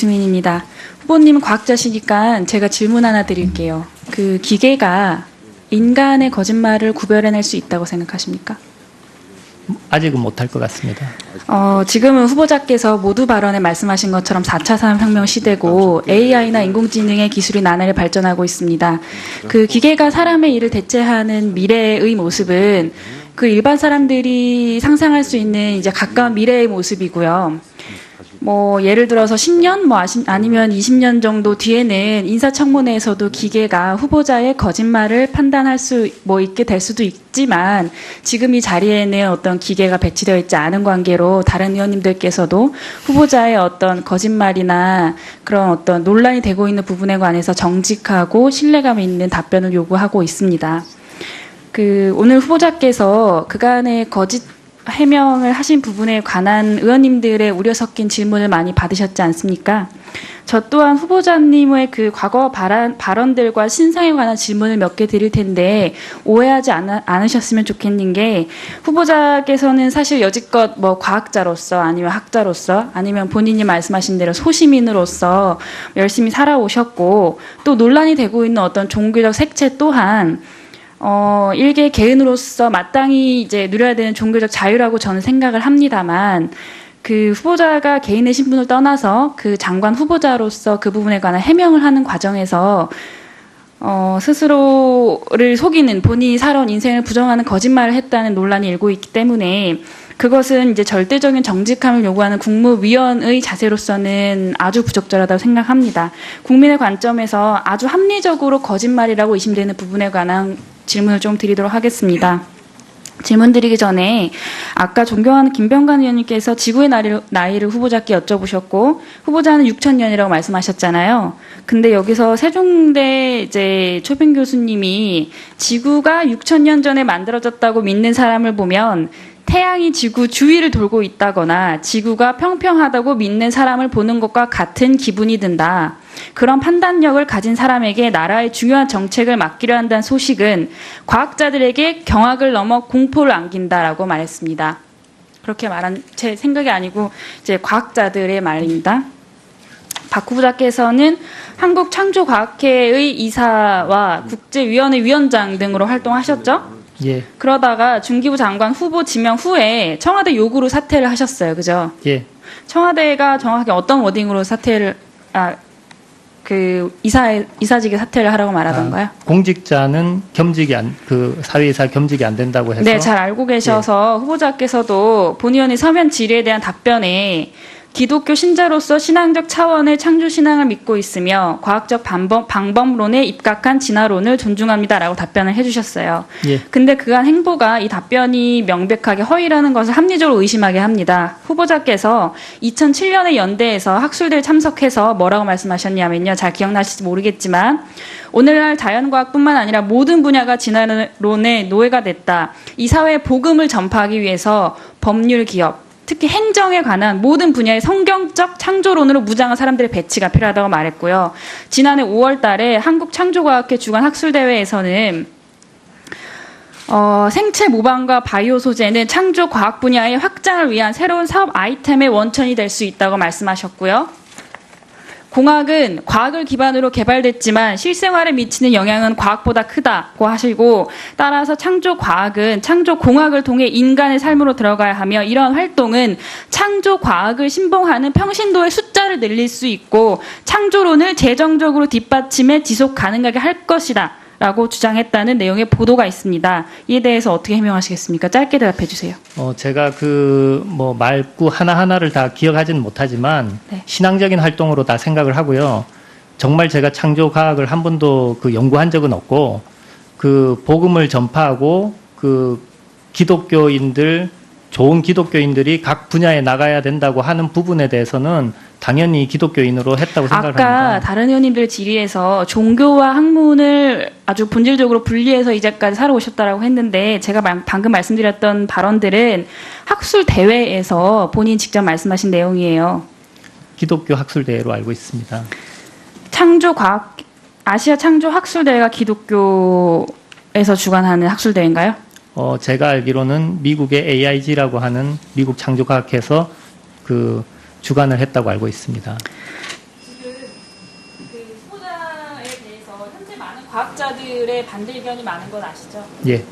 주민입니다. 후보님은 과학자시니까 제가 질문 하나 드릴게요. 그 기계가 인간의 거짓말을 구별해낼 수 있다고 생각하십니까? 아직은 못할 것 같습니다. 어, 지금은 후보자께서 모두 발언에 말씀하신 것처럼 4차 산업혁명 시대고 AI나 인공지능의 기술이 나날이 발전하고 있습니다. 그 기계가 사람의 일을 대체하는 미래의 모습은 그 일반 사람들이 상상할 수 있는 이제 가까운 미래의 모습이고요. 뭐 예를 들어서 10년 뭐 아시- 아니면 20년 정도 뒤에는 인사청문회에서도 기계가 후보자의 거짓말을 판단할 수 뭐 있게 될 수도 있지만 지금 이 자리에는 어떤 기계가 배치되어 있지 않은 관계로 다른 의원님들께서도 후보자의 어떤 거짓말이나 그런 어떤 논란이 되고 있는 부분에 관해서 정직하고 신뢰감 있는 답변을 요구하고 있습니다. 그 오늘 후보자께서 그간의 거짓 해명을 하신 부분에 관한 의원님들의 우려 섞인 질문을 많이 받으셨지 않습니까? 저 또한 후보자님의 그 과거 발언, 발언들과 신상에 관한 질문을 몇 개 드릴 텐데 오해하지 않, 않으셨으면 좋겠는 게 후보자께서는 사실 여지껏 뭐 과학자로서 아니면 학자로서 아니면 본인이 말씀하신 대로 소시민으로서 열심히 살아오셨고 또 논란이 되고 있는 어떤 종교적 색채 또한 어, 일개 개인으로서 마땅히 이제 누려야 되는 종교적 자유라고 저는 생각을 합니다만 그 후보자가 개인의 신분을 떠나서 그 장관 후보자로서 그 부분에 관한 해명을 하는 과정에서 어, 스스로를 속이는 본인이 살아온 인생을 부정하는 거짓말을 했다는 논란이 일고 있기 때문에 그것은 이제 절대적인 정직함을 요구하는 국무위원의 자세로서는 아주 부적절하다고 생각합니다. 국민의 관점에서 아주 합리적으로 거짓말이라고 의심되는 부분에 관한 질문을 좀 드리도록 하겠습니다. 질문 드리기 전에 아까 존경하는 김병관 의원님께서 지구의 나이를, 나이를 후보자께 여쭤보셨고 후보자는 6천 년이라고 말씀하셨잖아요. 근데 여기서 세종대 이제 초빙 교수님이 지구가 6천 년 전에 만들어졌다고 믿는 사람을 보면 태양이 지구 주위를 돌고 있다거나 지구가 평평하다고 믿는 사람을 보는 것과 같은 기분이 든다. 그런 판단력을 가진 사람에게 나라의 중요한 정책을 맡기려 한다는 소식은 과학자들에게 경악을 넘어 공포를 안긴다라고 말했습니다. 그렇게 말한 제 생각이 아니고 이제 과학자들의 말입니다. 박 후보자께서는 한국창조과학회의 이사와 국제위원회 위원장 등으로 활동하셨죠? 예, 그러다가 중기부 장관 후보 지명 후에 청와대 요구로 사퇴를 하셨어요. 그죠? 예. 청와대가 정확하게 어떤 워딩으로 사퇴를 아 그 이사 이사직에 사퇴를 하라고 말하던가요? 아, 공직자는 겸직이 안, 그 사회이사 겸직이 안 된다고 해서 네, 잘 알고 계셔서 후보자께서도 본의원의 서면 질의에 대한 답변에 기독교 신자로서 신앙적 차원의 창조 신앙을 믿고 있으며 과학적 방법, 방법론에 입각한 진화론을 존중합니다라고 답변을 해주셨어요. 예, 근데 그간 행보가 이 답변이 명백하게 허위라는 것을 합리적으로 의심하게 합니다. 후보자께서 2007년에 연대에서 학술대에 참석해서 뭐라고 말씀하셨냐면요. 잘 기억나실지 모르겠지만 오늘날 자연과학뿐만 아니라 모든 분야가 진화론의 노예가 됐다. 이 사회에 복음을 전파하기 위해서 법률 기업, 특히 행정에 관한 모든 분야의 성경적 창조론으로 무장한 사람들의 배치가 필요하다고 말했고요. 지난해 5월 달에 한국창조과학회 주관 학술대회에서는 어, 생체 모방과 바이오 소재는 창조 과학 분야의 확장을 위한 새로운 사업 아이템의 원천이 될 수 있다고 말씀하셨고요. 공학은 과학을 기반으로 개발됐지만 실생활에 미치는 영향은 과학보다 크다고 하시고 따라서 창조 과학은 창조 공학을 통해 인간의 삶으로 들어가야 하며 이러한 활동은 창조 과학을 신봉하는 평신도의 숫자를 늘릴 수 있고 창조론을 재정적으로 뒷받침해 지속 가능하게 할 것이다. 라고 주장했다는 내용의 보도가 있습니다. 이에 대해서 어떻게 해명하시겠습니까? 짧게 대답해 주세요. 어, 제가 그 뭐 말구 하나하나를 다 기억하지는 못하지만 네. 신앙적인 활동으로 다 생각을 하고요. 정말 제가 창조 과학을 한 번도 그 연구한 적은 없고 그 복음을 전파하고 그 기독교인들 좋은 기독교인들이 각 분야에 나가야 된다고 하는 부분에 대해서는 당연히 기독교인으로 했다고 생각을 아까 합니다. 다른 의원님들 질의에서 종교와 학문을 아주 본질적으로 분리해서 이제까지 살아오셨다라고 했는데 제가 방- 방금 말씀드렸던 발언들은 학술 대회에서 본인 직접 말씀하신 내용이에요. 기독교 학술 대회로 알고 있습니다. 창조 과학 아시아 창조 학술 대회가 기독교에서 주관하는 학술 대회인가요? 어, 제가 알기로는 미국의 AIG라고 하는 미국 창조 과학회에서 그 주관을 했다고 알고 있습니다. 지금 그 소나에 대해서 현재 많은 과학자들의 반대 의견이 많은 건 아시죠? 예.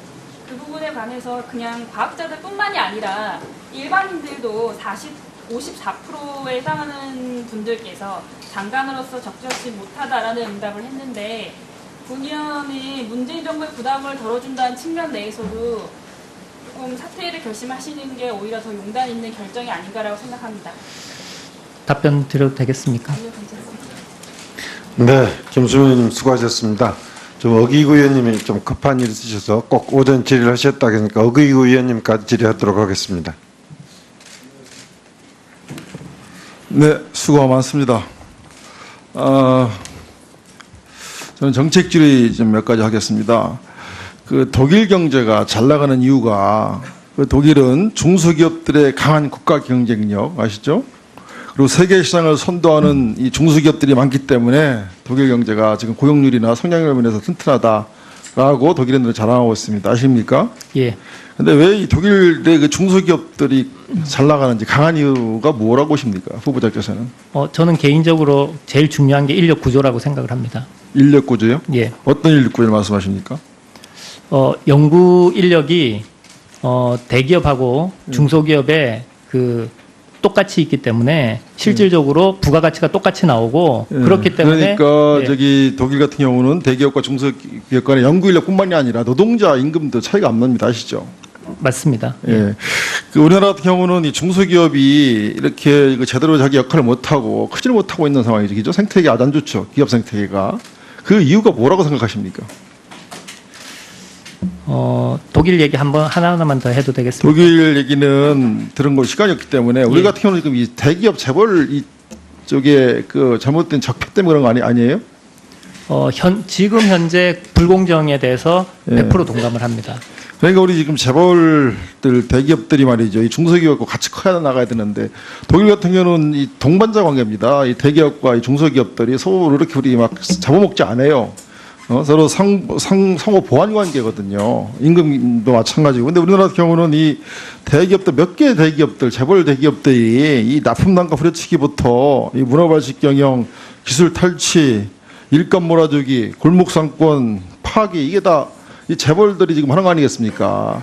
그 부분에 관해서 그냥 과학자들뿐만이 아니라 일반인들도 40, 54%에 해당하는 분들께서 장관으로서 적절치 못하다라는 응답을 했는데 문 의원이 문재인 정부의 부담을 덜어준다는 측면 내에서도 조금 사퇴를 결심하시는 게 오히려 더 용단 있는 결정이 아닌가라고 생각합니다. 답변 드려도 되겠습니까? 네, 김수민 의원님 수고하셨습니다. 좀 어기구 의원님이 좀 급한 일 있으셔서 꼭 오전 질의하셨다 하니까 어기구 의원님까지 질의하도록 하겠습니다. 네, 수고가 많습니다. 아, 저는 정책 질의 좀 몇 가지 하겠습니다. 그 독일 경제가 잘 나가는 이유가 그 독일은 중소기업들의 강한 국가 경쟁력 아시죠? 그리고 세계 시장을 선도하는 이 중소기업들이 많기 때문에 독일 경제가 지금 고용률이나 성장률 면에서 튼튼하다라고 독일인들은 자랑하고 있습니다. 아십니까? 예. 근데 왜 이 독일의 그 중소기업들이 잘 나가는지 강한 이유가 뭐라고 보십니까? 후보자께서는 어, 저는 개인적으로 제일 중요한 게 인력 구조라고 생각을 합니다. 인력 구조요? 예. 어떤 인력 구조를 말씀하십니까? 어, 연구 인력이 어, 대기업하고 중소기업에 그 똑같이 있기 때문에 실질적으로 부가가치가 똑같이 나오고 예. 그렇기 때문에 그러니까 예, 저기 독일 같은 경우는 대기업과 중소기업 간의 연구 인력뿐만이 아니라 노동자 임금도 차이가 안 납니다. 아시죠? 맞습니다. 예. 그 우리나라 같은 경우는 이 중소기업이 이렇게 이거 제대로 자기 역할을 못하고 크지를 못하고 있는 상황이죠. 그죠? 생태계 아주 안 좋죠. 기업 생태계가. 그 이유가 뭐라고 생각하십니까? 어, 독일 얘기 한번 하나하나만 더 해도 되겠습니까? 독일 얘기는 들은 걸 시간이 없기 때문에 우리 예. 같은 경우는 지금 이 대기업 재벌 이 쪽에 그 잘못된 적폐 때문에 그런 거 아니, 아니에요? 어, 현, 지금 현재 불공정에 대해서 예. 100% 동감을 합니다. 그러니까 우리 지금 재벌들 대기업들이 말이죠. 이 중소기업과 같이 커야 나가야 되는데 독일 같은 경우는 이 동반자 관계입니다. 이 대기업과 이 중소기업들이 서로 이렇게 우리 막 잡아먹지 않아요. 어, 서로 상, 상, 상호 보완 관계거든요. 임금도 마찬가지고. 근데 우리나라 경우는 이 대기업들, 몇 개의 대기업들, 재벌 대기업들이 이 납품단가 후려치기부터 이 문화발식 경영, 기술 탈취, 일감 몰아주기, 골목상권 파기, 이게 다 이 재벌들이 지금 하는 거 아니겠습니까?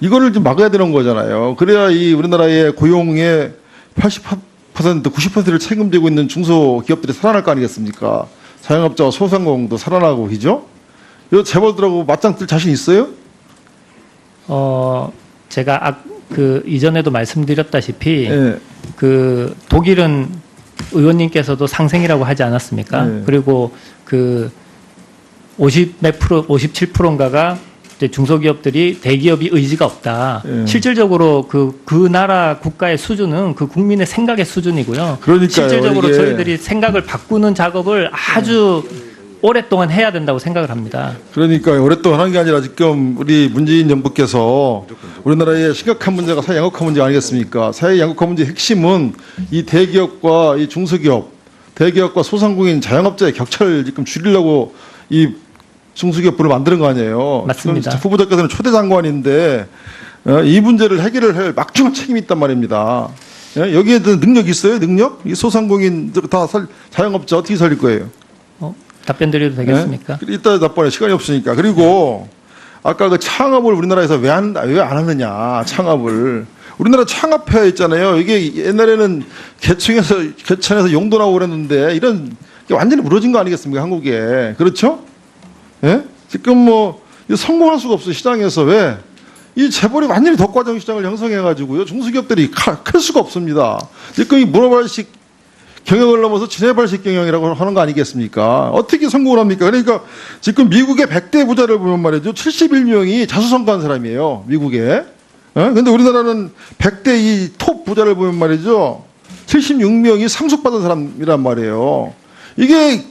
이거를 좀 막아야 되는 거잖아요. 그래야 이 우리나라의 고용의 80% 90%를 책임지고 있는 중소기업들이 살아날 거 아니겠습니까? 자영업자와 소상공도 살아나고 그죠? 이 재벌들하고 맞짱 뜰 자신 있어요? 어, 제가 아, 그 이전에도 말씀드렸다시피 예. 그 독일은 의원님께서도 상생이라고 하지 않았습니까? 네. 그리고 그 50 몇 프로, 57%인가가 이제 중소기업들이 대기업이 의지가 없다. 네. 실질적으로 그, 그 나라 국가의 수준은 그 국민의 생각의 수준이고요. 그러니까요. 실질적으로 이게- 저희들이 생각을 바꾸는 작업을 아주 오랫동안 해야 된다고 생각을 합니다. 그러니까 오랫동안 하는 게 아니라 지금 우리 문재인 정부께서 우리나라의 심각한 문제가 사회 양극화 문제 아니겠습니까? 사회 양극화 문제의 핵심은 이 대기업과 이 중소기업, 대기업과 소상공인 자영업자의 격차를 지금 줄이려고 이 중소기업부를 만드는 거 아니에요? 맞습니다. 후보자께서는 초대 장관인데 어, 이 문제를 해결을 할 막중한 책임이 있단 말입니다. 예? 여기에 대한 능력 있어요? 능력? 이 소상공인들 다 살, 자영업자 어떻게 살릴 거예요? 어, 답변 드려도 되겠습니까? 네? 이따 답변에 시간이 없으니까. 그리고 아까 그 창업을 우리나라에서 왜 안, 왜 안 하느냐, 창업을. 우리나라 창업회 있잖아요. 이게 옛날에는 개층에서, 개천에서 용도 나오고 그랬는데 이런 게 완전히 무너진 거 아니겠습니까, 한국에. 그렇죠? 예? 지금 뭐, 성공할 수가 없어요, 시장에서. 왜? 이 재벌이 완전히 덕과정 시장을 형성해가지고요. 중소기업들이 카- 클 수가 없습니다. 지금 이 문어발식 경영을 넘어서 지네발식 경영이라고 하는 거 아니겠습니까? 어떻게 성공을 합니까? 그러니까 지금 미국의 100대 부자를 보면 말이죠. 71명이 자수성가한 사람이에요. 미국에. 어? 근데 우리나라는 100대 이 톱 부자를 보면 말이죠. 76명이 상속받은 사람이란 말이에요. 이게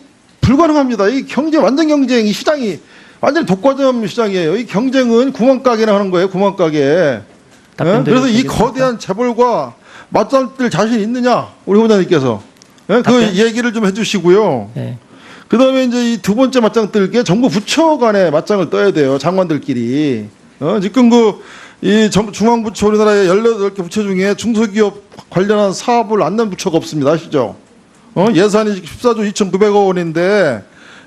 불가능합니다. 이 경제, 완전 경쟁, 이 시장이 완전 독과점 시장이에요. 이 경쟁은 구멍가게나 하는 거예요. 구멍가게. 예? 그래서 이? 거대한 재벌과 맞짱 뜰 자신 있느냐? 우리 후보자님께서. 예? 그. 얘기를 좀 해주시고요. 네. 그 다음에 이제 이 두 번째 맞짱 뜰 게 정부 부처 간에 맞짱을 떠야 돼요. 장관들끼리. 어, 지금 그, 이 정- 중앙부처 우리나라의 18개 부처 중에 중소기업 관련한 사업을 안 낸 부처가 없습니다. 아시죠? 어, 예산이 14조 2,900억 원인데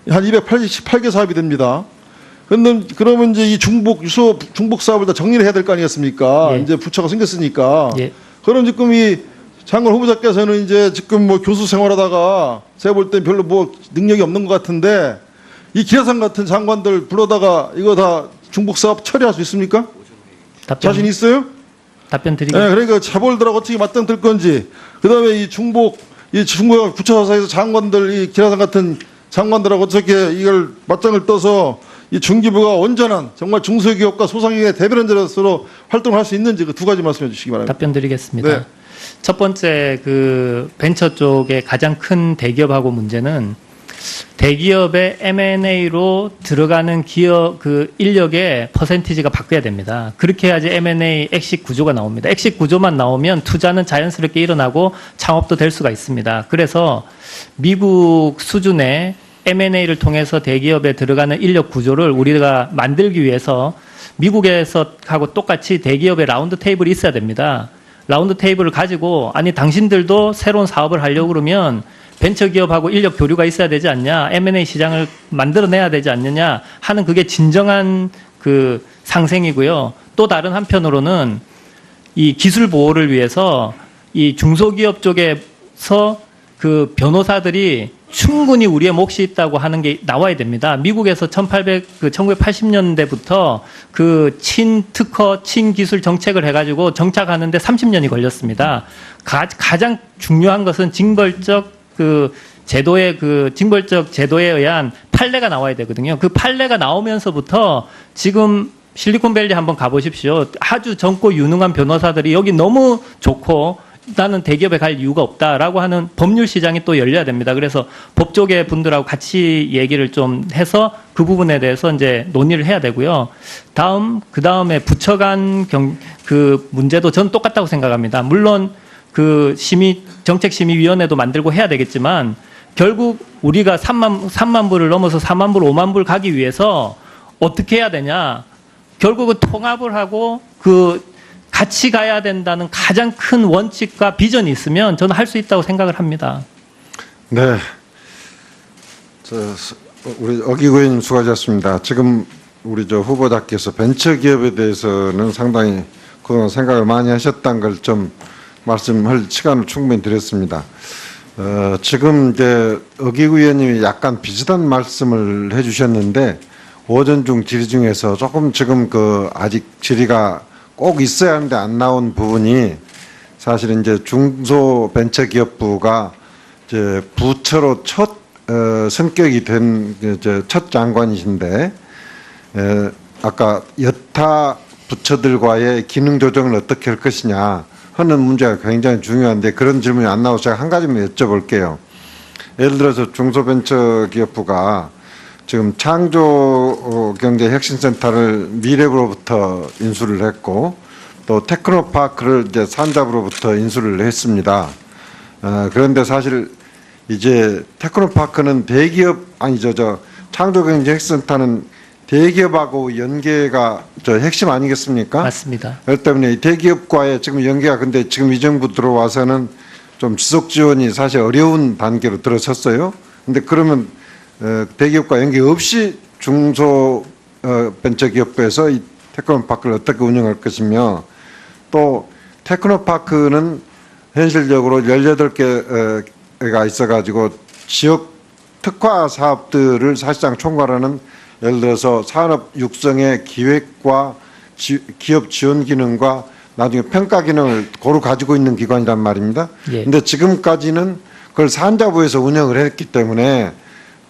한 288개 사업이 됩니다. 그러면 그러면 이제 이 중복 유소 중복 사업을 다 정리를 해야 될 거 아니겠습니까? 예. 이제 부처가 생겼으니까. 예. 그럼 지금 이 장관 후보자께서는 이제 지금 뭐 교수 생활하다가 제가 볼 때 별로 뭐 능력이 없는 것 같은데 이 기라상 같은 장관들 불러다가 이거 다 중복 사업 처리할 수 있습니까? 답변 자신 있어요? 답변 예, 드리겠습니다. 그러니까 자벌들하고 어떻게 맞짱 뜰 건지, 그 다음에 이 중복, 이 중국 부처사에서 장관들, 이 기라상 같은 장관들하고 어떻게 이걸 맞짱을 떠서 이 중기부가 온전한 정말 중소기업과 소상공인의 대변인으로서 활동을 할수 있는지 그 두 가지 말씀해 주시기 바랍니다. 답변 드리겠습니다. 네. 첫 번째 그 벤처 쪽의 가장 큰 대기업하고 문제는 대기업의 M&A로 들어가는 기업 그 인력의 퍼센티지가 바뀌어야 됩니다. 그렇게 해야지 M&A 액식 구조가 나옵니다. 액식 구조만 나오면 투자는 자연스럽게 일어나고 창업도 될 수가 있습니다. 그래서 미국 수준의 M&A를 통해서 대기업에 들어가는 인력 구조를 우리가 만들기 위해서 미국에서 하고 똑같이 대기업의 라운드 테이블이 있어야 됩니다. 라운드 테이블을 가지고 아니 당신들도 새로운 사업을 하려고 그러면 벤처 기업하고 인력 교류가 있어야 되지 않냐, M&A 시장을 만들어내야 되지 않느냐 하는 그게 진정한 그 상생이고요. 또 다른 한편으로는 이 기술 보호를 위해서 이 중소기업 쪽에서 그 변호사들이 충분히 우리의 몫이 있다고 하는 게 나와야 됩니다. 미국에서 1800, 그 1980년대부터 그 친특허, 친기술 정책을 해가지고 정착하는데 30년이 걸렸습니다. 가, 가장 중요한 것은 징벌적 그 제도의 그 징벌적 제도에 의한 판례가 나와야 되거든요. 그 판례가 나오면서부터 지금 실리콘밸리 한번 가보십시오. 아주 젊고 유능한 변호사들이 여기 너무 좋고 나는 대기업에 갈 이유가 없다라고 하는 법률 시장이 또 열려야 됩니다. 그래서 법조계 분들하고 같이 얘기를 좀 해서 그 부분에 대해서 이제 논의를 해야 되고요. 다음 그 다음에 부처 간 경 그 문제도 전 똑같다고 생각합니다. 물론 그 심의 정책심의위원회도 만들고 해야 되겠지만 결국 우리가 3만 3만 불을 넘어서 4만 불, 5만 불 가기 위해서 어떻게 해야 되냐? 결국은 통합을 하고 그 같이 가야 된다는 가장 큰 원칙과 비전이 있으면 저는 할 수 있다고 생각을 합니다. 네. 저, 스- 우리 어기구 의원님 수고하셨습니다. 지금 우리 저 후보자께서 벤처기업에 대해서는 상당히 그동안 생각을 많이 하셨다는 걸좀 말씀할 시간을 충분히 드렸습니다. 어, 지금 이제 어기구 의원님이 약간 비슷한 말씀을 해주셨는데 오전 중 질의 중에서 조금 지금 그 아직 질의가 꼭 있어야 하는데 안 나온 부분이 사실은 이제 중소벤처기업부가 이제 부처로 첫 어, 성격이 된 이제 첫 장관이신데 에, 아까 여타 부처들과의 기능 조정을 어떻게 할 것이냐 하는 문제가 굉장히 중요한데 그런 질문이 안 나와서 제가 한 가지만 여쭤볼게요. 예를 들어서 중소벤처기업부가 지금 창조경제 혁신센터를 미래부로부터 인수를 했고 또 테크노파크를 이제 산잡으로부터 인수를 했습니다. 어, 그런데 사실 이제 테크노파크는 대기업 아니죠 저 창조경제 혁신센터는 대기업하고 연계가 저 핵심 아니겠습니까? 맞습니다. 그렇기 때문에 이 대기업과의 지금 연계가 근데 지금 이 정부 들어와서는 좀 지속 지원이 사실 어려운 단계로 들어섰어요. 근데 그러면 어, 대기업과 연계 없이 중소 어, 벤처기업부에서 이 테크노파크를 어떻게 운영할 것이며 또 테크노파크는 현실적으로 18개가 있어가지고 지역 특화 사업들을 사실상 총괄하는 예를 들어서 산업 육성의 기획과 지- 기업 지원 기능과 나중에 평가 기능을 고루 가지고 있는 기관이란 말입니다. 예. 근데 지금까지는 그걸 산자부에서 운영을 했기 때문에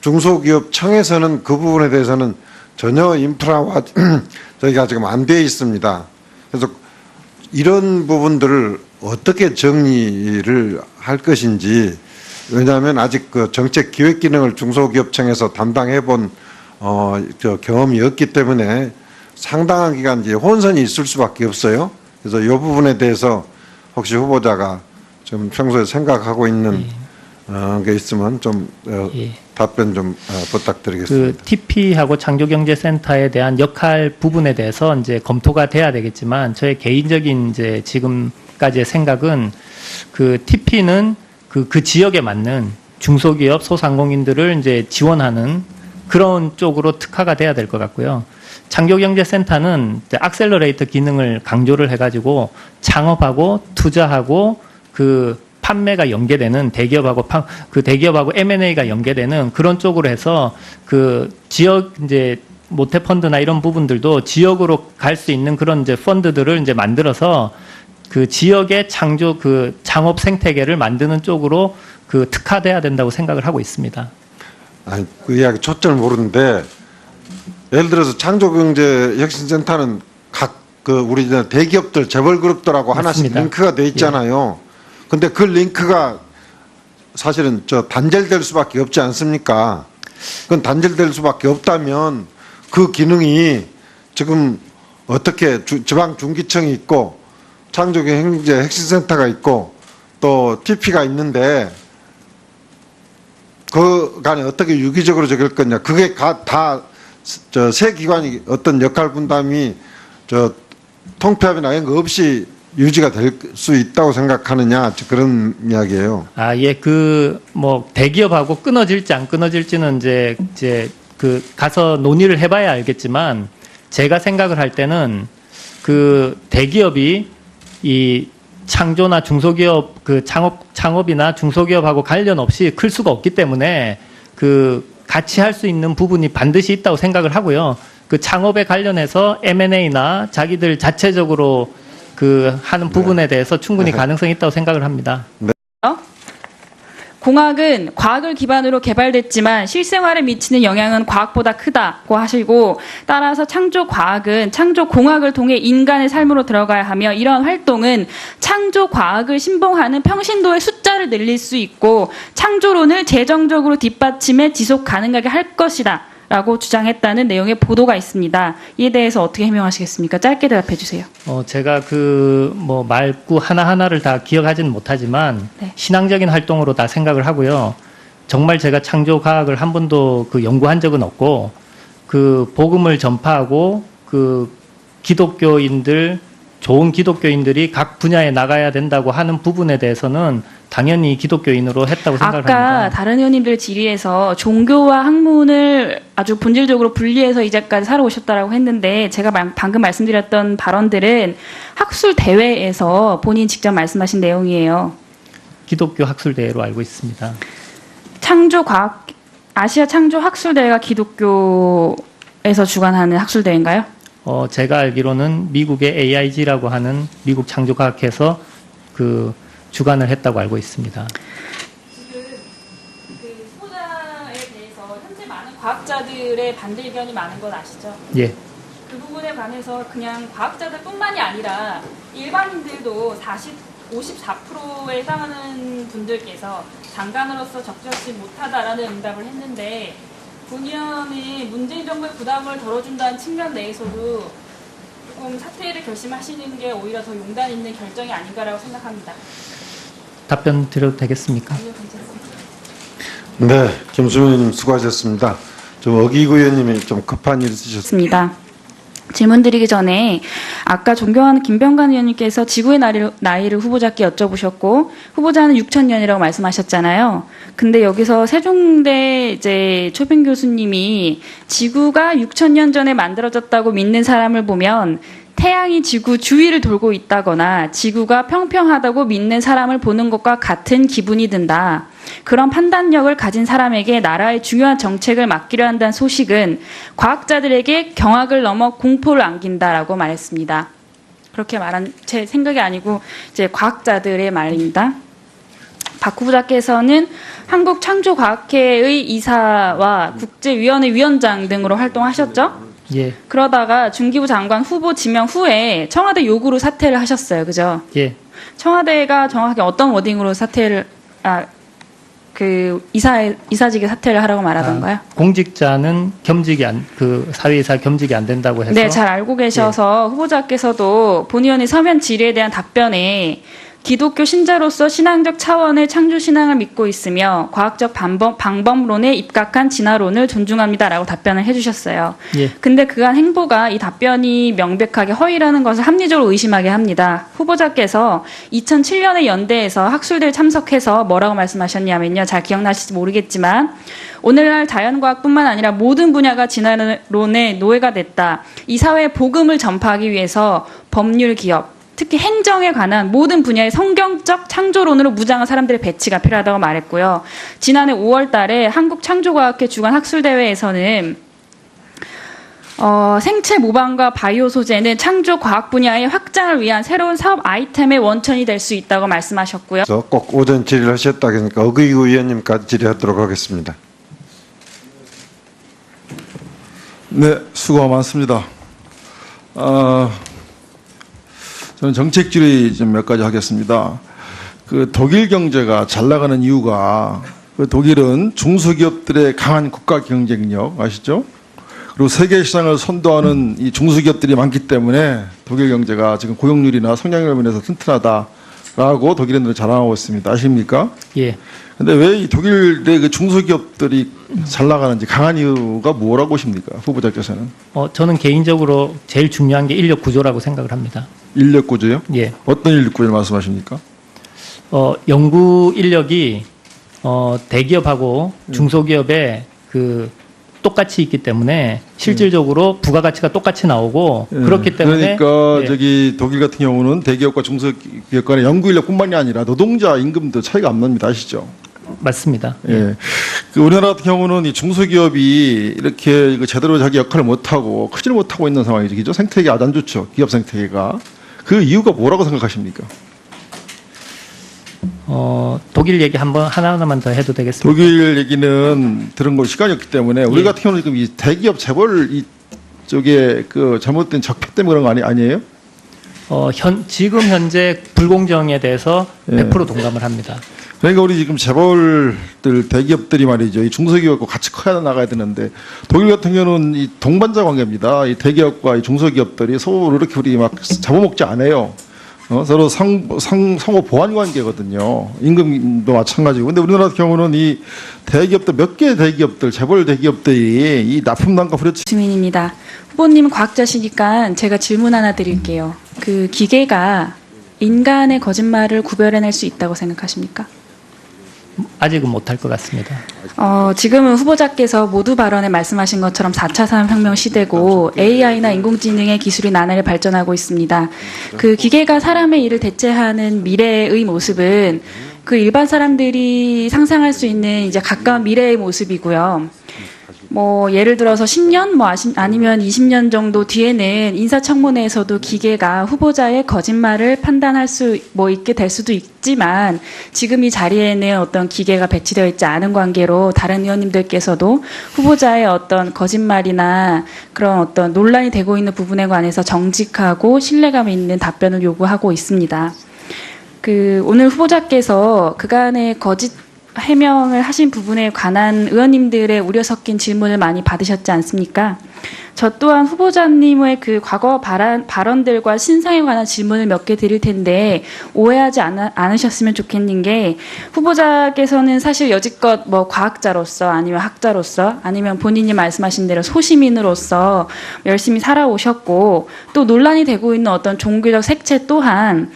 중소기업 청에서는 그 부분에 대해서는 전혀 인프라와 저희가 지금 안 돼 있습니다. 그래서 이런 부분들을 어떻게 정리를 할 것인지 왜냐하면 아직 그 정책 기획 기능을 중소기업청에서 담당해 본 어, 저 경험이 없기 때문에 상당한 기간 이제 혼선이 있을 수밖에 없어요. 그래서 이 부분에 대해서 혹시 후보자가 좀 평소에 생각하고 있는 어, 게 있으면 좀 어, 예. 답변 좀 어, 그 부탁드리겠습니다. TP하고 창조경제센터에 대한 역할 부분에 대해서 이제 검토가 돼야 되겠지만 저의 개인적인 이제 지금까지의 생각은 그 TP는 그, 그 지역에 맞는 중소기업 소상공인들을 이제 지원하는 그런 쪽으로 특화가 돼야 될 것 같고요. 창조경제센터는 악셀러레이터 기능을 강조를 해가지고 창업하고 투자하고 그 판매가 연계되는 대기업하고 판- 그 대기업하고 M&A가 연계되는 그런 쪽으로 해서 그 지역 이제 모태 펀드나 이런 부분들도 지역으로 갈 수 있는 그런 이제 펀드들을 이제 만들어서 그 지역의 창조 그 창업 생태계를 만드는 쪽으로 그 특화돼야 된다고 생각을 하고 있습니다. 아니, 그 이야기 초점을 모르는데 예를 들어서 창조경제 혁신센터는 각 그 우리 대기업들 재벌 그룹들하고 하나씩 맞습니다. 링크가 돼 있잖아요. 근데 그 링크가 사실은 저 단절될 수밖에 없지 않습니까? 그건 단절될 수밖에 없다면 그 기능이 지금 어떻게 주- 지방 중기청이 있고 창조경제 핵심센터가 있고 또 TP가 있는데 그 간에 어떻게 유기적으로 적을 거냐. 그게 다저 세 기관이 어떤 역할 분담이 저 통폐합이나 이런 거 없이 유지가 될 수 있다고 생각하느냐 그런 이야기예요. 아, 예, 그, 뭐, 대기업하고 끊어질지 안 끊어질지는 이제, 이제, 그, 가서 논의를 해봐야 알겠지만, 제가 생각을 할 때는, 그, 대기업이 이 창조나 중소기업, 그 창업, 창업이나 중소기업하고 관련 없이 클 수가 없기 때문에, 그, 같이 할 수 있는 부분이 반드시 있다고 생각을 하고요. 그 창업에 관련해서 M&A나 자기들 자체적으로 그 하는 부분에 대해서 충분히 가능성이 있다고 생각을 합니다. 공학은 과학을 기반으로 개발됐지만 실생활에 미치는 영향은 과학보다 크다고 하시고 따라서 창조 과학은 창조 공학을 통해 인간의 삶으로 들어가야 하며 이러한 활동은 창조 과학을 신봉하는 평신도의 숫자를 늘릴 수 있고 창조론을 재정적으로 뒷받침해 지속 가능하게 할 것이다. 라고 주장했다는 내용의 보도가 있습니다. 이에 대해서 어떻게 해명하시겠습니까? 짧게 대답해 주세요. 어, 제가 그, 뭐, 말구 하나하나를 다 기억하지는 못하지만, 네. 신앙적인 활동으로 다 생각을 하고요. 정말 제가 창조 과학을 한 번도 그 연구한 적은 없고, 그, 복음을 전파하고, 그, 기독교인들, 좋은 기독교인들이 각 분야에 나가야 된다고 하는 부분에 대해서는 당연히 기독교인으로 했다고 생각을 아까 합니다. 다른 의원님들 질의에서 종교와 학문을 아주 본질적으로 분리해서 이제까지 살아오셨다라고 했는데 제가 말- 방금 말씀드렸던 발언들은 학술 대회에서 본인 직접 말씀하신 내용이에요. 기독교 학술 대회로 알고 있습니다. 창조 과학 아시아 창조 학술 대회가 기독교에서 주관하는 학술 대회인가요? 어, 제가 알기로는 미국의 AIG라고 하는 미국 창조과학회에서 그 주관을 했다고 알고 있습니다. 그 후보자에 대해서 현재 많은 과학자들의 반대 의견이 많은 건 아시죠? 예. 그 부분에 관해서 그냥 과학자들뿐만이 아니라 일반인들도 40, 54%에 해당하는 분들께서 장관으로서 적절치 못하다라는 응답을 했는데 본의원이 문재인 정부의 부담을 덜어준다는 측면 내에서도 조금 사퇴를 결심하시는 게 오히려 더 용단 있는 결정이 아닌가라고 생각합니다. 답변 드려도 되겠습니까? 아니요, 괜찮습니다. 네, 김수민님 수고하셨습니다. 좀 어기구 의원님이 좀 급한 일 있으셨습니다. 질문 드리기 전에 아까 존경하는 김병관 의원님께서 지구의 나이를, 나이를 후보자께 여쭤보셨고 후보자는 6천 년이라고 말씀하셨잖아요. 근데 여기서 세종대 이제 초빙 교수님이 지구가 6천 년 전에 만들어졌다고 믿는 사람을 보면 태양이 지구 주위를 돌고 있다거나 지구가 평평하다고 믿는 사람을 보는 것과 같은 기분이 든다. 그런 판단력을 가진 사람에게 나라의 중요한 정책을 맡기려 한다는 소식은 과학자들에게 경악을 넘어 공포를 안긴다라고 말했습니다. 그렇게 말한 제 생각이 아니고 이제 과학자들의 말입니다. 박 후보자께서는 한국창조과학회의 이사와 국제위원회 위원장 등으로 활동하셨죠? 예, 그러다가 중기부 장관 후보 지명 후에 청와대 요구로 사퇴를 하셨어요. 그죠? 예. 청와대가 정확하게 어떤 워딩으로 사퇴를 아 그 이사 이사직에 사퇴를 하라고 말하던가요? 아, 공직자는 겸직이 안, 그 사회이사 겸직이 안 된다고 해서 예. 네, 잘 알고 계셔서 후보자께서도 본 의원의 서면 질의에 대한 답변에 기독교 신자로서 신앙적 차원의 창조 신앙을 믿고 있으며 과학적 방법, 방법론에 입각한 진화론을 존중합니다라고 답변을 해주셨어요. 예. 근데 그간 행보가 이 답변이 명백하게 허위라는 것을 합리적으로 의심하게 합니다. 후보자께서 2007년에 연대에서 학술들 참석해서 뭐라고 말씀하셨냐면요. 잘 기억나실지 모르겠지만 오늘날 자연과학뿐만 아니라 모든 분야가 진화론의 노예가 됐다. 이 사회에 복음을 전파하기 위해서 법률 기업, 특히 행정에 관한 모든 분야의 성경적 창조론으로 무장한 사람들의 배치가 필요하다고 말했고요. 지난해 5월 달에 한국창조과학회 주관 학술대회에서는 어, 생체 모방과 바이오 소재는 창조 과학 분야의 확장을 위한 새로운 사업 아이템의 원천이 될 수 있다고 말씀하셨고요. 그래서 꼭 오전 질의하셨다 하니까 어그이구 의원님까지 질의하도록 하겠습니다. 네, 수고가 많습니다. 아, 저는 정책 질의 좀 몇 가지 하겠습니다. 그 독일 경제가 잘 나가는 이유가 그 독일은 중소기업들의 강한 국가 경쟁력 아시죠? 그리고 세계 시장을 선도하는 이 중소기업들이 많기 때문에 독일 경제가 지금 고용률이나 성장률 면에서 튼튼하다라고 독일인들은 자랑하고 있습니다. 아십니까? 예. 근데 왜 이 독일의 그 중소기업들이 잘 나가는지 강한 이유가 뭐라고 보십니까? 후보자께서는 어, 저는 개인적으로 제일 중요한 게 인력 구조라고 생각을 합니다. 인력 구조요? 예. 어떤 인력 구조를 말씀하십니까? 어, 연구 인력이 어, 대기업하고 중소기업에 그 똑같이 있기 때문에 실질적으로 부가가치가 똑같이 나오고 예. 그렇기 때문에 그러니까 예. 저기 독일 같은 경우는 대기업과 중소기업 간의 연구 인력뿐만이 아니라 노동자 임금도 차이가 안 납니다. 아시죠? 맞습니다. 예. 그 우리나라 같은 경우는 이 중소기업이 이렇게 그 제대로 자기 역할을 못하고 크지를 못하고 있는 상황이죠. 생태계 아주 안 좋죠. 기업 생태계가. 그 이유가 뭐라고 생각하십니까? 어, 독일 얘기 한번 하나하나만 더 해도 되겠습니까? 독일 얘기는 들은 걸 시간이 없기 때문에 우리 예. 같은 경우는 지금 이 대기업 재벌 이 쪽에 그 잘못된 적폐 때문에 그런 거 아니, 아니에요? 어, 현, 지금 현재 불공정에 대해서 예. 100% 동감을 합니다. 그러니까 우리 지금 재벌들 대기업들이 말이죠. 이 중소기업과 같이 커야 나가야 되는데 독일 같은 경우는 이 동반자 관계입니다. 이 대기업과 이 중소기업들이 서로 이렇게 우리 막 잡아먹지 않아요. 어, 서로 상, 상, 상호 보완 관계거든요. 임금도 마찬가지고. 근데 우리나라 경우는 이 대기업들, 몇개 대기업들, 재벌 대기업들이 이 납품 단가 후려치 주민입니다. 후보님 과학자시니까 제가 질문 하나 드릴게요. 그 기계가 인간의 거짓말을 구별해낼 수 있다고 생각하십니까? 아직은 못할 것 같습니다. 어, 지금은 후보자께서 모두 발언에 말씀하신 것처럼 4차 산업혁명 시대고 AI나 인공지능의 기술이 나날이 발전하고 있습니다. 그 기계가 사람의 일을 대체하는 미래의 모습은 그 일반 사람들이 상상할 수 있는 이제 가까운 미래의 모습이고요. 뭐 예를 들어서 10년 뭐 아니면 20년 정도 뒤에는 인사청문회에서도 기계가 후보자의 거짓말을 판단할 수 뭐 있게 될 수도 있지만 지금 이 자리에는 어떤 기계가 배치되어 있지 않은 관계로 다른 의원님들께서도 후보자의 어떤 거짓말이나 그런 어떤 논란이 되고 있는 부분에 관해서 정직하고 신뢰감 있는 답변을 요구하고 있습니다. 그 오늘 후보자께서 그간의 거짓 해명을 하신 부분에 관한 의원님들의 우려 섞인 질문을 많이 받으셨지 않습니까? 저 또한 후보자님의 그 과거 발언, 발언들과 신상에 관한 질문을 몇 개 드릴 텐데 오해하지 않아, 않으셨으면 좋겠는 게 후보자께서는 사실 여지껏 뭐 과학자로서 아니면 학자로서 아니면 본인이 말씀하신 대로 소시민으로서 열심히 살아오셨고 또 논란이 되고 있는 어떤 종교적 색채 또한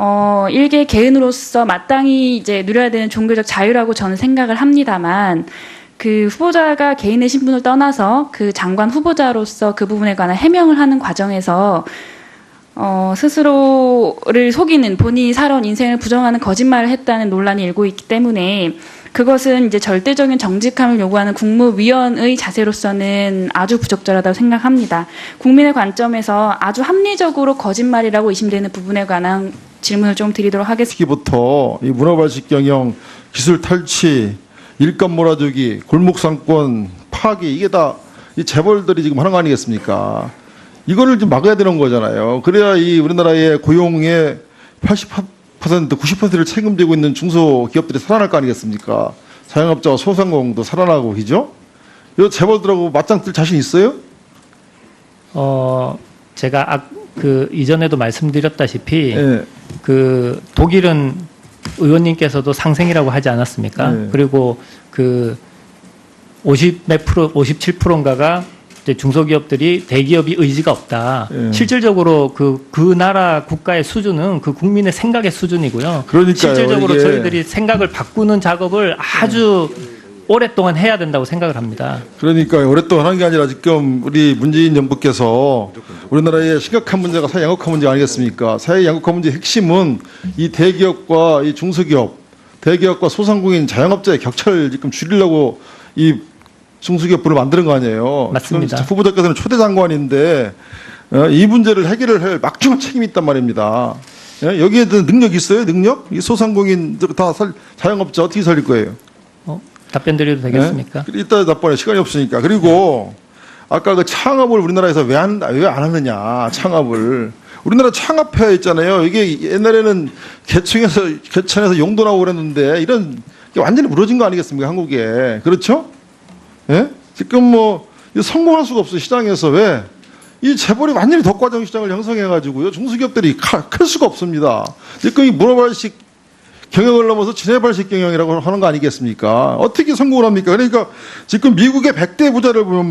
어, 일개 개인으로서 마땅히 이제 누려야 되는 종교적 자유라고 저는 생각을 합니다만, 그 후보자가 개인의 신분을 떠나서 그 장관 후보자로서 그 부분에 관한 해명을 하는 과정에서 어, 스스로를 속이는 본인이 살아온 인생을 부정하는 거짓말을 했다는 논란이 일고 있기 때문에 그것은 이제 절대적인 정직함을 요구하는 국무위원의 자세로서는 아주 부적절하다고 생각합니다. 국민의 관점에서 아주 합리적으로 거짓말이라고 의심되는 부분에 관한 질문을 좀 드리도록 하겠습니다. 시기부터 이 문화발식 경영, 기술 탈취, 일감 몰아주기, 골목 상권 파기 이게 다 이 재벌들이 지금 하는 거 아니겠습니까? 이거를 좀 막아야 되는 거잖아요. 그래야 이 우리나라의 고용의 80% 90%를 책임지고 있는 중소기업들이 살아날 거 아니겠습니까? 자영업자와 소상공도 살아나고 그죠? 이 재벌들하고 맞짱 뜰 자신 있어요? 어, 제가 아, 그 이전에도 말씀드렸다시피 예. 그 독일은 의원님께서도 상생이라고 하지 않았습니까? 네. 그리고 그 50몇 프로, 57%인가가 이제 중소기업들이 대기업이 의지가 없다. 네. 실질적으로 그, 그 나라 국가의 수준은 그 국민의 생각의 수준이고요. 그러니까요, 실질적으로 이게. 저희들이 생각을 바꾸는 작업을 아주 오랫동안 해야 된다고 생각을 합니다. 그러니까 오랫동안 한게 아니라 지금 우리 문재인 정부께서 우리나라의 심각한 문제가 사회 양극화 문제 아니겠습니까? 사회 양극화 문제의 핵심은 이 대기업과 이 중소기업, 대기업과 소상공인 자영업자의 격차를 지금 줄이려고 이 중소기업부를 만드는 거 아니에요. 맞습니다. 후보자께서는 초대 장관인데 어, 이 문제를 해결을 할 막중한 책임이 있단 말입니다. 예? 여기에 대한 능력 있어요? 능력? 이 소상공인 다 살- 자영업자 어떻게 살릴 거예요? 어, 답변 드려도 되겠습니까? 네? 이따 답변에 시간이 없으니까. 그리고 아까 그 창업을 우리나라에서 왜 안 왜 안 하느냐 창업을 우리나라 창업회 있잖아요. 이게 옛날에는 개층에서 개천에서 용도 나오고 그랬는데 이런 게 완전히 무너진 거 아니겠습니까 한국에 그렇죠? 예? 지금 뭐 성공할 수가 없어 시장에서 왜? 이 재벌이 완전히 덕과정 시장을 형성해가지고요 중소기업들이 카- 클 수가 없습니다. 지금 이 문어발식 경영을 넘어서 지네발식 경영이라고 하는 거 아니겠습니까? 어떻게 성공을 합니까? 그러니까 지금 미국의 100대 부자를 보면